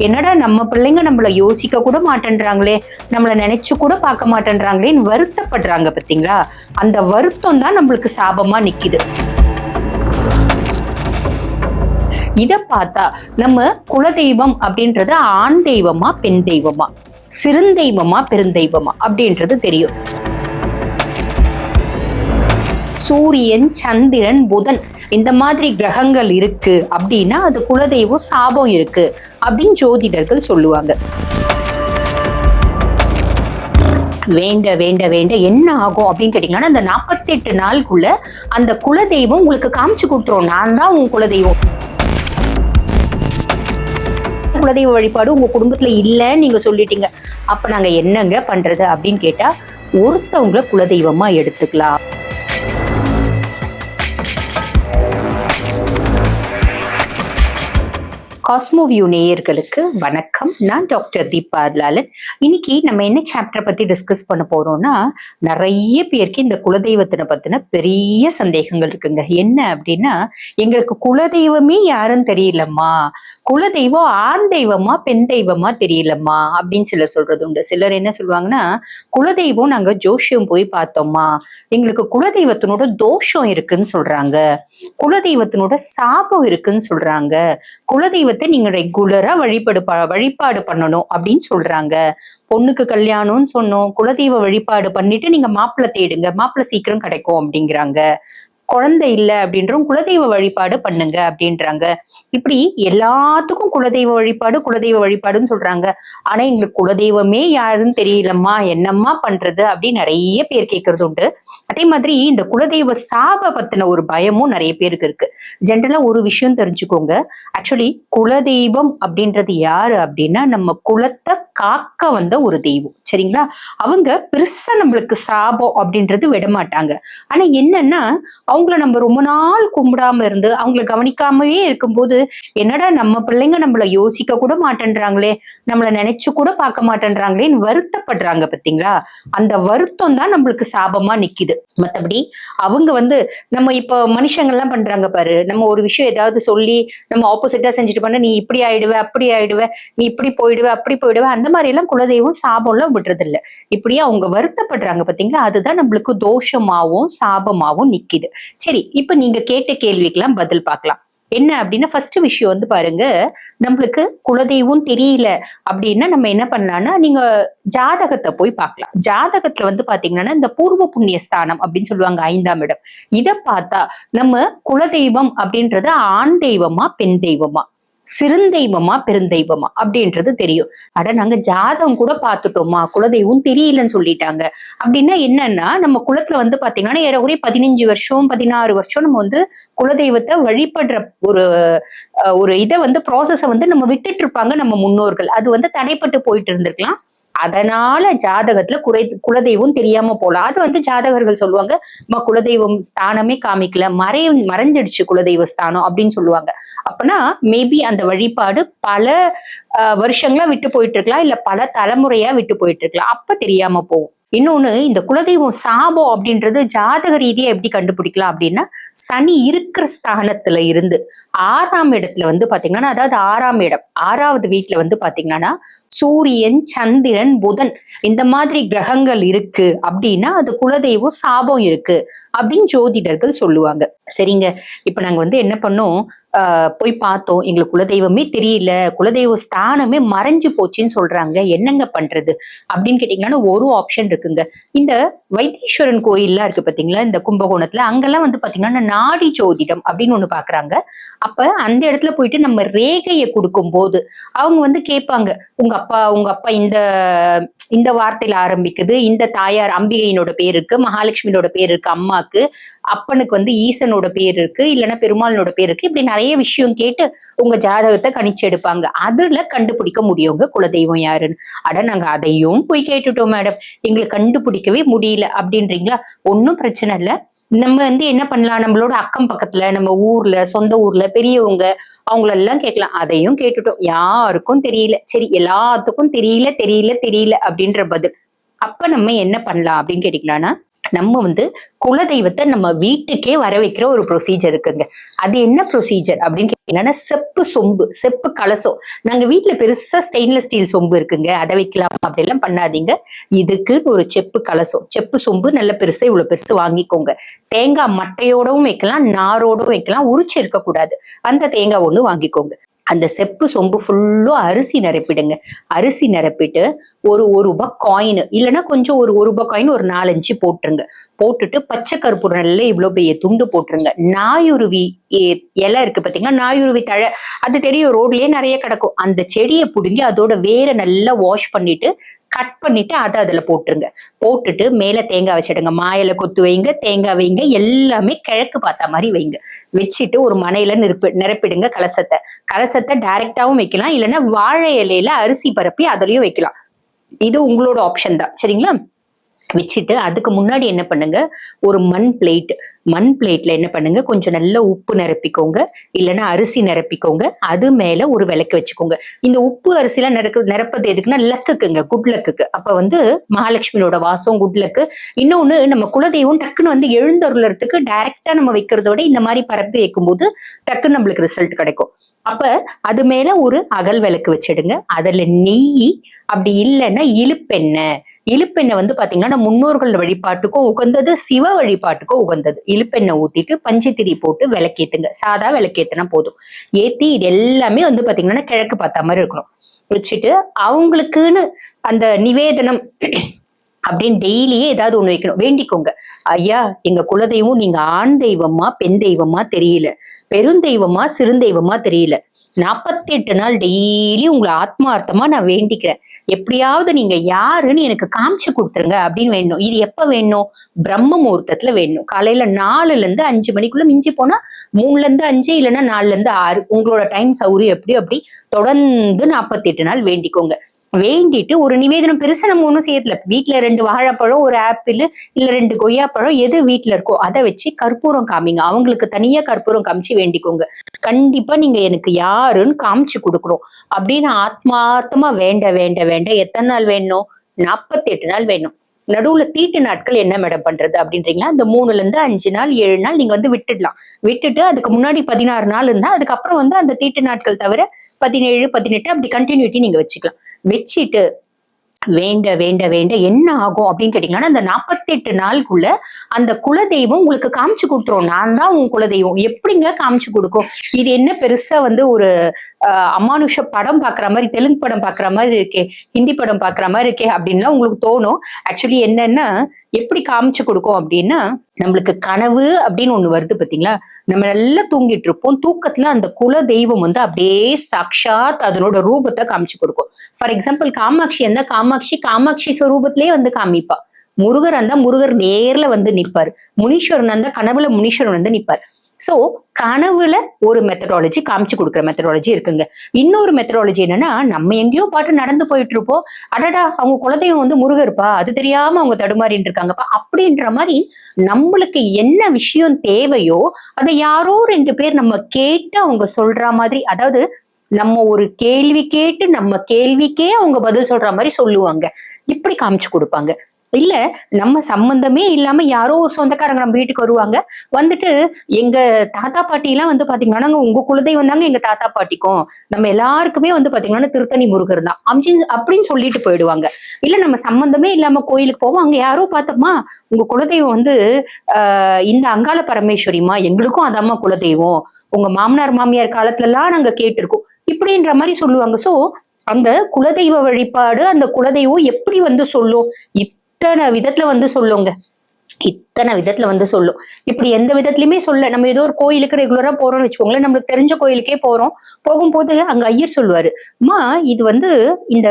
என்னடா நம்ம பிள்ளைங்க நம்மள யோசிக்க கூட மாட்டேன்றாங்களே நம்மளை நினைச்சு கூட பார்க்க மாட்டேன்றாங்களேன்னு வருத்தப்படுறாங்க பாத்தீங்களா? அந்த வருத்தம் தான் நம்மளுக்கு சாபமா நிக்குது. இத பார்த்தா நம்ம குலதெய்வம் அப்படின்றது ஆண் தெய்வமா பெண் தெய்வமா சிறுந்தெய்வமா பெருந்தெய்வமா அப்படின்றது தெரியும். சூரியன் சந்திரன் புதன் இந்த மாதிரி கிரகங்கள் இருக்கு அப்படின்னா அது குலதெய்வம் சாபம் இருக்கு அப்படின்னு ஜோதிடர்கள் சொல்லுவாங்க. வேண்ட வேண்ட வேண்ட என்ன ஆகும் அப்படின்னு கேட்டீங்கன்னா அந்த நாற்பத்தெட்டு நாளுக்குள்ள அந்த குலதெய்வம் உங்களுக்கு காமிச்சு கொடுத்துரும். நான் தான் உன் குலதெய்வம். குலதெய்வ வழிபாடு உங்க குடும்பத்துல இல்லைன்னு நீங்க சொல்லிட்டீங்க. அப்ப நாங்க என்னங்க பண்றது அப்படின்னு கேட்டா ஒருத்தவங்களை குலதெய்வமா எடுத்துக்கலாம். காஸ்மோவியூ நேயர்களுக்கு வணக்கம். நான் டாக்டர் தீபா லாலன். இன்னைக்கு நம்ம என்ன சாப்டர் பத்தி டிஸ்கஸ் பண்ண போறோம்னா நிறைய பேருக்கு இந்த குலதெய்வத்தினை பத்தின பெரிய சந்தேகங்கள் இருக்குங்க. என்ன அப்படின்னா எங்களுக்கு குலதெய்வமே யாருன்னு தெரியலம்மா. குலதெய்வம் ஆண் தெய்வமா பெண் தெய்வமா தெரியலம்மா அப்படின்னு சிலர் சொல்றது உண்டு. சிலர் என்ன சொல்லுவாங்கன்னா குலதெய்வம் நாங்க ஜோஷியம் போய் பார்த்தோம்மா. எங்களுக்கு குலதெய்வத்தினோட தோஷம் இருக்குன்னு சொல்றாங்க. குலதெய்வத்தினோட சாபம் இருக்குன்னு சொல்றாங்க. குலதெய்வத்தை நீங்க ரெகுலரா வழிபாடு வழிபாடு பண்ணணும் அப்படின்னு சொல்றாங்க. பொண்ணுக்கு கல்யாணம்னு சொன்னோம் குலதெய்வ வழிபாடு பண்ணிட்டு நீங்க மாப்பிள்ளை தேடுங்க மாப்பிள்ளை சீக்கிரம் கிடைக்கும் அப்படிங்கிறாங்க. குழந்தை இல்ல அப்படின்றும் குலதெய்வ வழிபாடு பண்ணுங்க அப்படின்றாங்க. இப்படி எல்லாத்துக்கும் குலதெய்வ வழிபாடு குலதெய்வ வழிபாடுன்னு சொல்றாங்க. ஆனா எங்களுக்கு குலதெய்வமே யாருன்னு தெரியலம்மா என்னம்மா பண்றது அப்படின்னு நிறைய பேர் கேட்கறது உண்டு. அதே மாதிரி இந்த குலதெய்வ சாப பத்தின ஒரு பயமும் நிறைய பேருக்கு இருக்கு. ஜென்ரலா ஒரு விஷயம் தெரிஞ்சுக்கோங்க. ஆக்சுவலி குலதெய்வம் அப்படின்றது யாரு அப்படின்னா நம்ம குலத்தை காக்க வந்த ஒரு தெய்வம். சரிங்களா? அவங்க பெருசா நம்மளுக்கு சாபம் அப்படின்றது விடமாட்டாங்க. ஆனா என்னன்னா அவங்கள நம்ம ரொம்ப நாள் கும்பிடாம இருந்து அவங்கள கவனிக்காமவே இருக்கும்போது என்னடா நம்ம பிள்ளைங்க நம்மள யோசிக்க கூட மாட்டேன்றாங்களே நம்மள நினைச்சு கூட பார்க்க மாட்டேன்றாங்களேன்னு வருத்தப்படுறாங்க பாத்தீங்களா? அந்த வருத்தம் தான் நம்மளுக்கு சாபமா நிக்குது. மத்தபடி அவங்க வந்து நம்ம இப்ப மனுஷங்க எல்லாம் பண்றாங்க பாரு நம்ம ஒரு விஷயம் ஏதாவது சொல்லி நம்ம ஆப்போசிட்டா செஞ்சுட்டு பண்ண நீ இப்படி ஆயிடுவ அப்படி ஆயிடுவ நீ இப்படி போயிடுவ அப்படி போயிடுவ அந்த மாதிரி எல்லாம் குலதெய்வம் சாபம்லாம் விடுறது இல்ல இப்படியே அவங்க வருத்தப்படுறாங்க பாத்தீங்களா? அதுதான் நம்மளுக்கு தோஷமாவும் சாபமாவும் நிக்குது. சரி இப்ப நீங்க கேட்ட கேள்விக்கெல்லாம் பதில் பார்க்கலாம். என்ன அப்படின்னா ஃபர்ஸ்ட் விஷயம் வந்து பாருங்க நம்மளுக்கு குலதெய்வம் தெரியல அப்படின்னா நம்ம என்ன பண்ணலாம்னா நீங்க ஜாதகத்தை போய் பார்க்கலாம். ஜாதகத்துல வந்து பாத்தீங்கன்னா இந்த பூர்வ புண்ணிய ஸ்தானம் அப்படின்னு சொல்லுவாங்க ஐந்தாம் இடம். இதை பார்த்தா நம்ம குலதெய்வம் அப்படின்றது ஆண் தெய்வமா பெண் தெய்வமா? சிறுந்தெய்வமா பெருந்தெய்வமா அப்படின்றது தெரியும். அட நாங்க ஜாதகம் கூட பார்த்துட்டோமா? குலதெய்வம் தெரியலன்னு சொல்லிட்டாங்க. அப்படின்னா என்னன்னா நம்ம குலத்துல வந்து பாத்தீங்கன்னா ஏறக்குறைய பதினஞ்சு வருஷம் பதினாறு வருஷம் நம்ம வந்து குலதெய்வத்தை வழிபடுற ஒரு ஒரு இதை வந்து ப்ராசஸை வந்து நம்ம விட்டுட்டு இருப்பாங்க நம்ம முன்னோர்கள். அது வந்து தடைப்பட்டு போயிட்டு இருந்திருக்கலாம். அதனால ஜாதகத்துல குறை குலதெய்வம் தெரியாம போலாம். அது வந்து ஜாதகர்கள் சொல்லுவாங்க நம்ம குலதெய்வம் ஸ்தானமே காமிக்கல. மறை மறைஞ்சிடுச்சு குலதெய்வ ஸ்தானம் அப்படின்னு சொல்லுவாங்க. அப்பனா மேபி அந்த வழிபாடு பல வருஷங்களா விட்டு போயிட்டு இருக்கலாம் இல்ல பல தலைமுறையா விட்டு போயிட்டு இருக்கலாம். அப்ப தெரியாம போகும். இன்னொன்னு இந்த குலதெய்வம் சாபம் அப்படின்றது ஜாதக ரீதியை எப்படி கண்டுபிடிக்கலாம் அப்படின்னா சனி இருக்கிற ஸ்தானத்துல இருந்து ஆறாம் இடத்துல வந்து பாத்தீங்கன்னா அதாவது ஆறாம் இடம் ஆறாவது வீட்டுல வந்து பாத்தீங்கன்னா சூரியன் சந்திரன் புதன் இந்த மாதிரி கிரகங்கள் இருக்கு அப்படின்னா அது குலதெய்வம் சாபம் இருக்கு அப்படின்னு ஜோதிடர்கள் சொல்லுவாங்க. சரிங்க. இப்ப நாங்க வந்து என்ன பண்ணோம்? போய் பார்த்தோம். எங்களுக்கு குலதெய்வமே தெரியல. குலதெய்வ ஸ்தானமே மறைஞ்சு போச்சுன்னு சொல்றாங்க. என்னங்க பண்றது? அப்படின்னு கேட்டீங்கன்னா ஒரு ஆப்ஷன் இருக்குங்க. இந்த வைத்தீஸ்வரன் கோயில்லாம் இருக்கு பாத்தீங்களா? இந்த கும்பகோணத்துல அங்கெல்லாம் வந்து பாத்தீங்கன்னா நாடி ஜோதிடம் அப்படின்னு ஒண்ணு பாக்குறாங்க. அப்ப அந்த இடத்துல போயிட்டு நம்ம ரேகையை கொடுக்கும் போது அவங்க வந்து கேட்பாங்க. உங்க அப்பா உங்க அப்பா இந்த இந்த வார்த்தையில ஆரம்பிக்குது. இந்த தாயார் அம்பிகையினோட பேர் இருக்கு மகாலட்சுமியோட பேர் இருக்கு அம்மாக்கு அப்பனுக்கு வந்து ஈசனோட பேர் இருக்கு இல்லைன்னா பெருமாளனோட பேர் இருக்கு. இப்படி நிறைய விஷயம் கேட்டு உங்க ஜாதகத்தை கணிச்சு எடுப்பாங்க. அதுல கண்டுபிடிக்க முடியுங்க குலதெய்வம் யாருன்னு. அட நாங்க அதையும் போய் கேட்டுட்டோம் மேடம் எங்களுக்கு கண்டுபிடிக்கவே முடியல அப்படின்றீங்களா? ஒன்றும் பிரச்சனை இல்லை. நம்ம வந்து என்ன பண்ணலாம்? நம்மளோட அக்கம் பக்கத்துல நம்ம ஊர்ல சொந்த ஊர்ல பெரியவங்க அவங்களெல்லாம் கேட்கலாம். அதையும் கேட்டுட்டோம். யாருக்கும் தெரியல. சரி எல்லாத்துக்கும் தெரியல தெரியல தெரியல அப்படின்ற பதில். அப்ப நம்ம என்ன பண்ணலாம் அப்படின்னு கேட்டீங்கன்னா நம்ம வந்து குலதெய்வத்தை நம்ம வீட்டுக்கே வர வைக்கிற ஒரு ப்ரொசீஜர் இருக்குங்க. அது என்ன ப்ரொசீஜர் அப்படின்னு கேட்டீங்கன்னா செப்பு சொம்பு செப்பு கலசம். நாங்க வீட்டுல பெருசா ஸ்டெயின்லெஸ் ஸ்டீல் சொம்பு இருக்குங்க. அதை வைக்கலாம் அப்படிலாம் பண்ணாதீங்க. இதுக்கு ஒரு செப்பு கலசம். செப்பு சொம்பு நல்ல பெருசா இவ்வளவு பெருசு வாங்கிக்கோங்க. தேங்காய் மட்டையோடவும் வைக்கலாம் நாரோடவும் வைக்கலாம். உரிச்சு இருக்கக்கூடாது. அந்த தேங்காய் ஒண்ணு வாங்கிக்கோங்க. அந்த செப்பு சொம்பு ஃபுல்லும் அரிசி நிரப்பிடுங்க. அரிசி நிரப்பிட்டு ஒரு ஒரு ரூபாய் காயின் இல்லைன்னா கொஞ்சம் ஒரு ஒரு ரூபாய் காயின் ஒரு நாலஞ்சு போட்டுருங்க. போட்டுட்டு பச்சை கருப்பூரம் நல்ல இவ்வளோ பெரிய துண்டு போட்டுருங்க. நாயுருவி இலை இருக்கு பாத்தீங்களா? நாயுருவி தழை. அது தெரியும் ரோட்லயே நிறைய கிடக்கும். அந்த செடியை பிடுங்கி அதோட வேரை நல்லா வாஷ் பண்ணிட்டு கட் பண்ணிட்டு அதை அதுல போட்டுருங்க. போட்டுட்டு மேல தேங்காய் வச்சிடுங்க. மாயில கொத்து வைங்க தேங்காய் வைங்க எல்லாமே கிழக்கு பார்த்த மாதிரி வைங்க. வச்சுட்டு ஒரு மனையில நிரப்பி நிரப்பிடுங்க கலசத்தை. கலசத்தை டைரக்டாவும் வைக்கலாம். இல்லைன்னா வாழை இலையில அரிசி பரப்பி அதுலயும் வைக்கலாம். இது உங்களோட ஆப்ஷன் தான். சரிங்களா? வச்சுட்டு அதுக்கு முன்னாடி என்ன பண்ணுங்க? ஒரு மண் பிளேட் மண் பிளேட்ல என்ன பண்ணுங்க? கொஞ்சம் நல்ல உப்பு நிரப்பிக்கோங்க. இல்லைன்னா அரிசி நிரப்பிக்கோங்க. அது மேல ஒரு விளக்கு வச்சுக்கோங்க. இந்த உப்பு அரிசிலாம் நிரப்பு நிரப்பது எதுக்குன்னா லக்குக்குங்க குட் லக்குக்கு அப்ப வந்து மகாலட்சுமியோட வாசம் குட் லக்கு இன்னொன்னு நம்ம குலதெய்வம் டக்குன்னு வந்து எழுந்தருளறதுக்கு டைரக்டா நம்ம வைக்கிறத விட இந்த மாதிரி பரப்பி வைக்கும்போது டக்குன்னு நம்மளுக்கு ரிசல்ட் கிடைக்கும். அப்ப அது மேல ஒரு அகல் விளக்கு வச்சிடுங்க. அதுல நெய் அப்படி இல்லைன்னா இழுப்பெண்ணெய் இழுப்பெண்ணெய் வந்து பாத்தீங்கன்னா முன்னோர்கள் வழிபாட்டுக்கும் உகந்தது சிவ வழிபாட்டுக்கும் உகந்தது. இழுப்பெண்ணெய் ஊத்திட்டு பஞ்சத்திரி போட்டு விளக்கேத்துங்க. சாதா விளக்கேத்துனா போதும். ஏத்தி இது எல்லாமே வந்து பாத்தீங்கன்னா கிழக்கு பார்த்த மாதிரி இருக்கணும். வச்சுட்டு அவங்களுக்குன்னு அந்த நிவேதனம் அப்படின்னு டெய்லியே ஏதாவது ஒண்ணு வைக்கணும். வேண்டிக்கோங்க. ஐயா எங்க குலதெய்வம் நீங்க ஆண் தெய்வமா பெண் தெய்வமா தெரியல. பெருந்தெய்வமா சிறுந்தெய்வமா தெரியல. நாற்பத்தி எட்டு நாள் டெய்லி உங்களை ஆத்மார்த்தமா நான் வேண்டிக்கிறேன். எப்படியாவது நீங்க யாருன்னு எனக்கு காமிச்சு கொடுத்துருங்க அப்படின்னு வேணும். இது எப்ப வேணும்? பிரம்ம முகூர்த்தத்துல வேணும். காலையில நாலுல இருந்து அஞ்சு மணிக்குள்ள மிஞ்சி போனா மூணுல இருந்து அஞ்சு இல்லைன்னா நாலுல இருந்து ஆறு. உங்களோட டைம் சௌரியம் எப்படி அப்படி. தொடர்ந்து நாற்பத்தி எட்டு நாள் வேண்டிக்கோங்க. வேண்டிட்டு ஒரு நிவேதனம் பெருசா நம்ம ஒன்றும் செய்யறதில்ல. வீட்டுல ரெண்டு வாழைப்பழம் ஒரு ஆப்பிள் இல்ல ரெண்டு கொய்யாப்பழம் எது வீட்டுல இருக்கோ அதை வச்சு கற்பூரம் காமிங்க. அவங்களுக்கு தனியா கற்பூரம் காமிச்சு வேண்டிக்கோங்க. கண்டிப்பா நீங்க எனக்கு யாருன்னு காமிச்சு கொடுக்கணும். அப்படின்னு ஆத்மார்த்தமா வேண்ட வேண்ட வேண்ட எத்தனை நாள் வேணும்? நாற்பத்தி எட்டு நாள் வேணும். நடுவுல தீட்டு நாட்கள் என்ன மேடம் பண்றது அப்படின்றீங்களா? அந்த மூணுல இருந்து அஞ்சு நாள் ஏழு நாள் நீங்க வந்து விட்டுடலாம். விட்டுட்டு அதுக்கு முன்னாடி பதினாறு நாள் இருந்தா அதுக்கப்புறம் வந்து அந்த தீட்டு நாட்கள் தவிர பதினேழு பதினெட்டு அப்படி கண்டினியூட்டி நீங்க வச்சுக்கலாம். வச்சுட்டு வேண்ட வேண்ட வேண்ட என்ன ஆகும் அப்படின்னு கேட்டீங்கன்னா அந்த நாற்பத்தெட்டு நாளுக்குள்ள அந்த குலதெய்வம் உங்களுக்கு காமிச்சு கொடுத்துரும். நான் தான் உன் குலதெய்வம். எப்படிங்க காமிச்சு கொடுக்கும்? இது என்ன பெருசா வந்து ஒரு அமானுஷ படம் பாக்குற மாதிரி தெலுங்கு படம் பாக்குற மாதிரி இருக்கே ஹிந்தி படம் பாக்குற மாதிரி இருக்கே அப்படின்லாம் உங்களுக்கு தோணும். ஆக்சுவலி என்னன்னா எப்படி காமிச்சு கொடுக்கும் அப்படின்னா நம்மளுக்கு கனவு அப்படின்னு ஒண்ணு வருது பாத்தீங்களா? நம்ம நல்லா தூங்கிட்டு இருப்போம். தூக்கத்துல அந்த குல தெய்வம் வந்து அப்படியே சாக்ஷாத் அதனோட ரூபத்தை காமிச்சு கொடுக்கும். ஃபார் எக்ஸாம்பிள் காமாட்சி இருந்தா காமாட்சி காமாட்சி ஸ்வரூபத்திலே வந்து காமிப்பா. முருகர் இருந்தா முருகர் நேர்ல வந்து நிப்பாரு முனீஸ்வரன் இருந்தா கனவுல முனீஸ்வரன் வந்து நிப்பாரு சோ கனவுல ஒரு மெத்தடாலஜி காமிச்சு கொடுக்குற மெத்தடாலஜி இருக்குங்க. இன்னொரு மெத்தடாலஜி என்னன்னா நம்ம எங்கேயோ பாட்டு நடந்து போயிட்டு இருப்போம் அடடா அவங்க குலதெய்வம் வந்து முருகருப்பா அது தெரியாம அவங்க தடுமாறிட்டு இருக்காங்கப்பா அப்படின்ற மாதிரி நம்மளுக்கு என்ன விஷயம் தேவையோ அதை யாரோ ரெண்டு பேர் நம்ம கேட்டு அவங்க சொல்ற மாதிரி அதாவது நம்ம ஒரு கேள்வி கேட்டு நம்ம கேள்விக்கே அவங்க பதில் சொல்ற மாதிரி சொல்லுவாங்க. இப்படி காமிச்சு கொடுப்பாங்க. இல்ல நம்ம சம்பந்தமே இல்லாம யாரோ ஒரு சொந்தக்காரங்க நம்ம வீட்டுக்கு வருவாங்க. வந்துட்டு எங்க தாத்தா பாட்டி எல்லாம் வந்து பாத்தீங்கன்னா உங்க குலதெய்வம் தாங்க எங்க தாத்தா பாட்டிக்கும். நம்ம எல்லாருக்குமே வந்து பாத்தீங்கன்னா திருத்தணி முருகர் தான். அப்படின்னு அப்படின்னு சொல்லிட்டு போயிடுவாங்க. இல்ல நம்ம சம்பந்தமே இல்லாம கோயிலுக்கு போவோம். அங்க யாரோ பார்த்தோமா உங்க குலதெய்வம் வந்து ஆஹ் இந்த அங்காள பரமேஸ்வரிமா எங்களுக்கும் அதாம்மா குலதெய்வம். உங்க மாமனார் மாமியார் காலத்துல எல்லாம் நாங்க கேட்டிருக்கோம். இப்படின்ற மாதிரி சொல்லுவாங்க. சோ அந்த குலதெய்வ வழிபாடு அந்த குலதெய்வம் எப்படி வந்து சொல்லும்? இத்தனை விதத்துல வந்து சொல்லுங்க. அத்தனை விதத்துல வந்து சொல்லும். இப்படி எந்த விதத்துலயுமே சொல்ல நம்ம ஏதோ ஒரு கோயிலுக்கு ரெகுலரா போறோம்னு வச்சுக்கோங்களேன் நம்மளுக்கு தெரிஞ்ச கோயிலுக்கே போறோம். போகும்போது அங்க ஐயர் சொல்லுவாரு அம்மா இது வந்து இந்த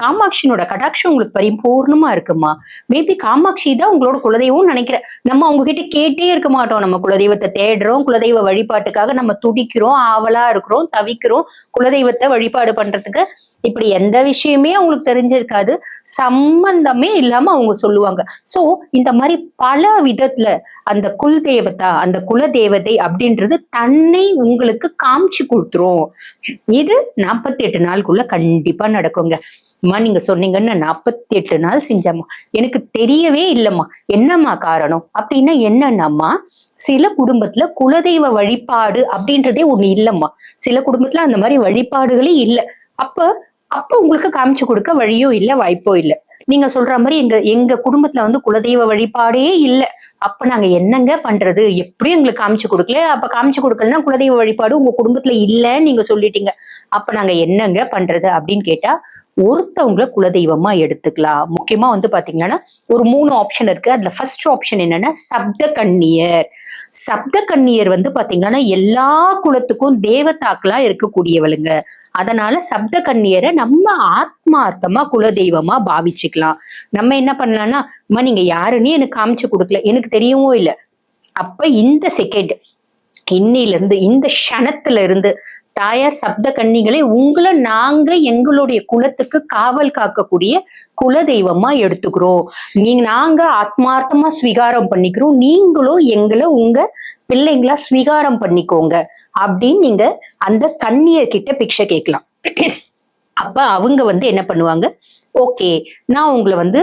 காமாட்சியினோட கடாட்சம் உங்களுக்கு பரிபூர்ணமா இருக்குமா? மேபி காமாட்சி தான் உங்களோட குலதெய்வம் நினைக்கிறேன். நம்ம அவங்க கிட்ட கேட்டே இருக்க மாட்டோம். நம்ம குலதெய்வத்தை தேடுறோம் குலதெய்வ வழிபாட்டுக்காக நம்ம துடிக்கிறோம் ஆவலா இருக்கிறோம் தவிக்கிறோம் குலதெய்வத்தை வழிபாடு பண்றதுக்கு. இப்படி எந்த விஷயமே அவங்களுக்கு தெரிஞ்சிருக்காது. சம்பந்தமே இல்லாம அவங்க சொல்லுவாங்க. சோ இந்த மாதிரி பல விதத்துல அந்த குல் தேவதா அந்த குல தேவதை அப்படின்றது தன்னை உங்களுக்கு காமிச்சு கொடுத்துரும். இது நாற்பத்தி எட்டு நாளுக்குள்ள கண்டிப்பா நடக்குங்க. அம்மா நீங்க சொன்னீங்கன்னு நாற்பத்தி எட்டு நாள் செஞ்சம்மா. எனக்கு தெரியவே இல்லம்மா. என்னம்மா காரணம்? அப்படின்னா என்னன்னாம்மா? சில குடும்பத்துல குலதெய்வ வழிபாடு அப்படின்றதே ஒண்ணு இல்லம்மா. சில குடும்பத்துல அந்த மாதிரி வழிபாடுகளே இல்ல. அப்ப அப்ப உங்களுக்கு காமிச்சு கொடுக்க வழியும் இல்ல வாய்ப்போ இல்ல. நீங்க சொல்ற மாதிரி எங்க எங்க குடும்பத்துல வந்து குலதெய்வ வழிபாடே இல்ல. அப்ப நாங்க என்னங்க பண்றது? எப்படியும் எங்களுக்கு காமிச்சு கொடுக்கல. அப்ப காமிச்சு கொடுக்கலன்னா குலதெய்வ வழிபாடு உங்க குடும்பத்துல இல்லைன்னு நீங்க சொல்லிட்டீங்க. அப்ப நாங்க என்னங்க பண்றது அப்படின்னு கேட்டா ஒருத்தவங்கள குலதெய்வமா எடுத்துக்கலாம். முக்கியமா வந்து பாத்தீங்கன்னா ஒரு மூணு ஆப்ஷன் இருக்கு. அதுல ஃபர்ஸ்ட் ஆப்ஷன் என்னன்னா சப்த கண்ணியர். சப்த கண்ணியர் வந்து பாத்தீங்கன்னா எல்லா குலத்துக்கும் தேவதாக்களா இருக்கக்கூடியவளுங்க. அதனால சப்த கண்ணியரை நம்ம ஆத்மார்த்தமா குலதெய்வமா பாவிச்சுக்கலாம். நம்ம என்ன பண்ணலாம்னா அம்மா நீங்க யாருன்னு எனக்கு காமிச்சு கொடுக்கல. எனக்கு தெரியவும் இல்லை. அப்ப இந்த செகண்ட் இன்னையில இருந்து இந்த க்ஷணத்துல இருந்து தாயார் சப்த கன்னிகளை உங்களை நாங்க எங்களுடைய குலத்துக்கு காவல் காக்கக்கூடிய குல தெய்வமா எடுத்துக்கிறோம். நீங்க நாங்க ஆத்மார்த்தமா ஸ்வீகாரம் பண்ணிக்கிறோம். நீங்களும் எங்களை உங்க பிள்ளைங்களா ஸ்வீகாரம் பண்ணிக்கோங்க. அப்படின்னு நீங்க அந்த கன்னியர் கிட்ட பிக்ஷை கேட்கலாம். அப்ப அவங்க வந்து என்ன பண்ணுவாங்க? ஓகே நான் உங்களை வந்து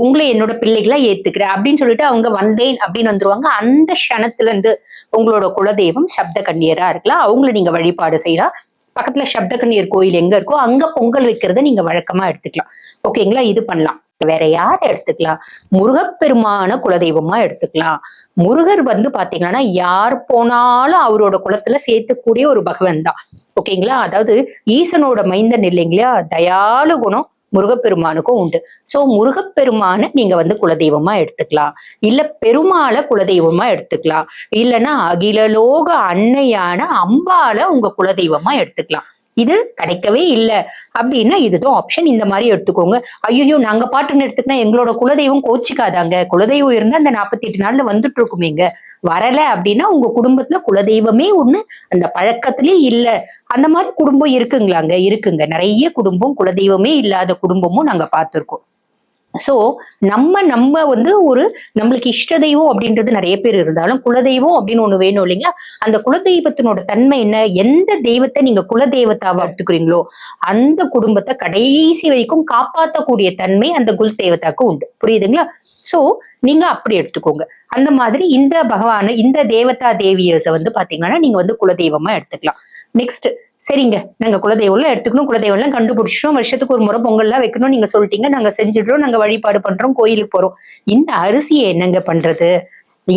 உங்களை என்னோட பிள்ளைகளை ஏத்துக்கிறேன் அப்படின்னு சொல்லிட்டு அவங்க வந்தேன் அப்படின்னு வந்துருவாங்க. அந்த க்ஷணத்துல இருந்து உங்களோட குலதெய்வம் சப்த கண்ணியரா இருக்கலாம். அவங்கள நீங்க வழிபாடு செய்யலாம். பக்கத்துல சப்த கண்ணியர் கோயில் எங்க இருக்கோ அங்க பொங்கல் வைக்கிறத நீங்க வழக்கமா எடுத்துக்கலாம். ஓகேங்களா இது பண்ணலாம். வேற யார எடுத்துக்கலாம்? முருகப்பெருமான குலதெய்வமா எடுத்துக்கலாம். முருகர் வந்து பாத்தீங்கன்னா யார் போனாலும் அவரோட குலத்துல சேர்த்துக்கூடிய ஒரு பகவன் தான் ஓகேங்களா அதாவது ஈசனோட மைந்தன் இல்லைங்களா தயாலு குணம் முருகப்பெருமானுக்கும் உண்டு. சோ முருகப்பெருமானை நீங்க வந்து குலதெய்வமா எடுத்துக்கலாம். இல்ல பெருமாளை குலதெய்வமா எடுத்துக்கலாம். இல்லைன்னா அகிலலோக அன்னையான அம்பால உங்க குலதெய்வமா எடுத்துக்கலாம். இது கிடைக்கவே இல்லை. அப்படின்னா இதுதான் ஆப்ஷன் இந்த மாதிரி எடுத்துக்கோங்க. ஐயோ நாங்க பாட்டுன்னு எடுத்துக்கினா எங்களோட குலதெய்வம் கோச்சிக்காதாங்க. குலதெய்வம் இருந்தா அந்த நாற்பத்தி எட்டு நாள்ல வந்துட்டு இருக்குமேங்க. வரல அப்படின்னா உங்க குடும்பத்துல குலதெய்வமே ஒண்ணு அந்த பழக்கத்திலே இல்ல. அந்த மாதிரி குடும்பம் இருக்குங்களாங்க? இருக்குங்க. நிறைய குடும்பம் குலதெய்வமே இல்லாத குடும்பமும் நாங்க பார்த்துருக்கோம். சோ நம்ம நம்ம வந்து ஒரு நம்மளுக்கு இஷ்ட தெய்வம் அப்படின்றது நிறைய பேர் இருந்தாலும் குலதெய்வம் அப்படின்னு ஒண்ணு வேணும் இல்லைங்களா? அந்த குலதெய்வத்தினோட தன்மை என்ன? எந்த தெய்வத்தை நீங்க குலதெய்வத்தாவா எடுத்துக்கிறீங்களோ அந்த குடும்பத்தை கடைசி வரைக்கும் காப்பாற்றக்கூடிய தன்மை அந்த குல் தெய்வத்தாக்கு உண்டு. புரியுதுங்களா? சோ நீங்க அப்படி எடுத்துக்கோங்க. அந்த மாதிரி இந்த பகவான இந்த தேவதா தேவியர்ஸை வந்து பாத்தீங்கன்னா நீங்க வந்து குலதெய்வமா எடுத்துக்கலாம். நெக்ஸ்ட் சரிங்க. நாங்க குலதெய்வம்லாம் எடுத்துக்கணும். குலதெய்வம்லாம் கண்டுபிடிச்சிட்டோம். வருஷத்துக்கு ஒரு முறை பொங்கல்லாம் வைக்கணும் நீங்க சொல்லிட்டீங்க. நாங்க செஞ்சுடுறோம். நாங்க வழிபாடு பண்றோம். கோயிலுக்கு போறோம். இந்த அரிசியை என்னங்க பண்றது?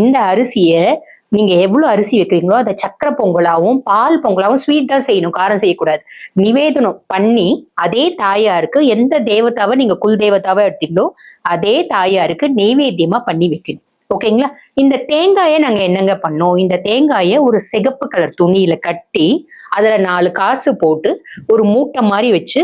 இந்த அரிசியை நீங்க எவ்வளவு அரிசி வைக்கிறீங்களோ அதை சக்கரை பொங்கலாவும் பால் பொங்கலாவும் ஸ்வீட் தான் செய்யணும். காரம் செய்யக்கூடாது. நிவேதனம் பண்ணி அதே தாயாருக்கு எந்த தேவதாவை நீங்க குல் தேவதாவை எடுத்தீங்களோ அதே தாயாருக்கு நெய்வேத்தியமா பண்ணி வைக்கணும். ஓகேங்களா? இந்த தேங்காயை நாங்க என்னங்க பண்ணோம்? இந்த தேங்காயை ஒரு சிகப்பு கலர் துணியில கட்டி அதுல நாலு காசு போட்டு ஒரு மூட்டை மாதிரி வச்சு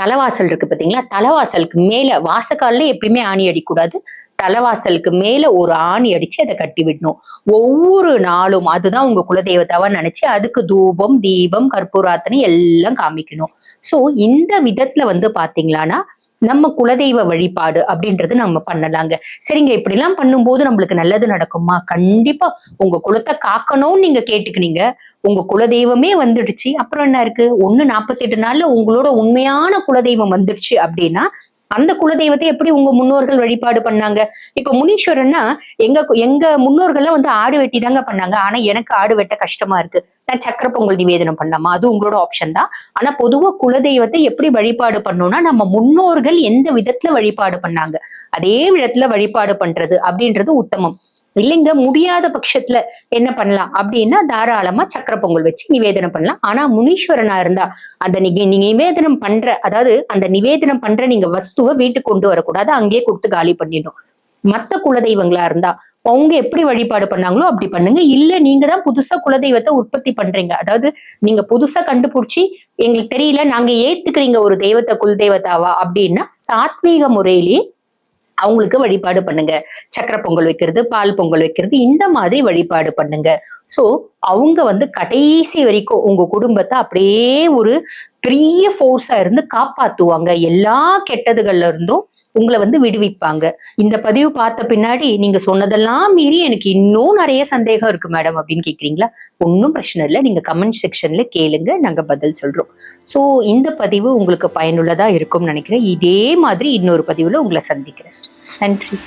தலைவாசல் இருக்கு பாத்தீங்களா? தலைவாசலுக்கு மேல வாசக்கால்ல எப்பயுமே ஆணி அடிக்கூடாது. தலைவாசலுக்கு மேல ஒரு ஆணி அடிச்சு அதை கட்டி விடணும். ஒவ்வொரு நாளும் அதுதான் உங்க குலதெய்வத்தாவா நினைச்சு அதுக்கு தூபம் தீபம் கற்பூராத்தனை எல்லாம் காமிக்கணும். சோ இந்த விதத்துல வந்து பாத்தீங்களான்னா நம்ம குலதெய்வ வழிபாடு அப்படின்றது நம்ம பண்ணலாங்க. சரிங்க இப்படி எல்லாம் பண்ணும்போது நம்மளுக்கு நல்லது நடக்குமா? கண்டிப்பா. உங்க குலத்தை காக்கணும்னு நீங்க கேட்டுக்கினீங்க. உங்க குலதெய்வமே வந்துடுச்சு. அப்புறம் என்ன இருக்கு? ஒண்ணு நாற்பத்தெட்டு நாள்ல உங்களோட உண்மையான குலதெய்வம் வந்துடுச்சு அப்படின்னா அந்த குலதெய்வத்தை எப்படி உங்க முன்னோர்கள் வழிபாடு பண்ணாங்க? இப்ப முனீஸ்வரன்னா எங்க எங்க முன்னோர்கள்லாம் வந்து ஆடு வெட்டி தாங்க பண்ணாங்க. ஆனா எனக்கு ஆடு வெட்ட கஷ்டமா இருக்கு. நான் சக்கர பொங்கல் நிவேதனம் பண்ணலாமா? அது உங்களோட ஆப்ஷன் தான். ஆனா பொதுவா குலதெய்வத்தை எப்படி வழிபாடு பண்ணோம்னா நம்ம முன்னோர்கள் எந்த விதத்துல வழிபாடு பண்ணாங்க? அதே விதத்துல வழிபாடு பண்றது அப்படின்றது உத்தமம். இல்லைங்க முடியாத பட்சத்துல என்ன பண்ணலாம்? அப்படின்னா தாராளமா சக்கர பொங்கல் வச்சு நிவேதனம் பண்ணலாம். ஆனா முனீஸ்வரனா இருந்தா அந்த நீங்க நீங்க நிவேதனம் பண்ற அதாவது அந்த நிவேதனம் பண்ற நீங்க வஸ்துவை வீட்டுக்கு கொண்டு வரக்கூடாது. அங்கேயே கொடுத்து காலி பண்ணிடணும். மத்த குலதெய்வங்களா இருந்தா அவங்க எப்படி வழிபாடு பண்ணாங்களோ அப்படி பண்ணுங்க. இல்ல நீங்க தான் புதுசா குலதெய்வத்தை உற்பத்தி பண்றீங்க. அதாவது நீங்க புதுசா கண்டுபிடிச்சி எங்களுக்கு தெரியல நாங்க ஏத்துக்கிறீங்க ஒரு தெய்வத்தை குல் தெய்வத்தாவா அப்படின்னா சாத்வீக முறையிலேயே அவங்களுக்கு வழிபாடு பண்ணுங்க. சக்கர பொங்கல் வைக்கிறது பால் பொங்கல் வைக்கிறது இந்த மாதிரி வழிபாடு பண்ணுங்க. சோ அவங்க வந்து கடைசி வரைக்கும் உங்க குடும்பத்தை அப்படியே ஒரு பெரிய ஃபோர்ஸா இருந்து காப்பாத்துவாங்க. எல்லா கெட்டதுகள்ல இருந்தும் உங்களை வந்து விடுவிப்பாங்க. இந்த பதிவு பார்த்த பின்னாடி நீங்க சொன்னதெல்லாம் மீறி எனக்கு இன்னும் நிறைய சந்தேகம் இருக்கு மேடம் அப்படின்னு கேக்குறீங்களா? ஒன்றும் பிரச்சனை இல்லை. நீங்க கமெண்ட் செக்ஷன்ல கேளுங்க. நாங்க பதில் சொல்றோம். ஸோ இந்த பதிவு உங்களுக்கு பயனுள்ளதா இருக்கும்னு நினைக்கிறேன். இதே மாதிரி இன்னொரு பதிவுல உங்களை சந்திக்கிறேன். நன்றி.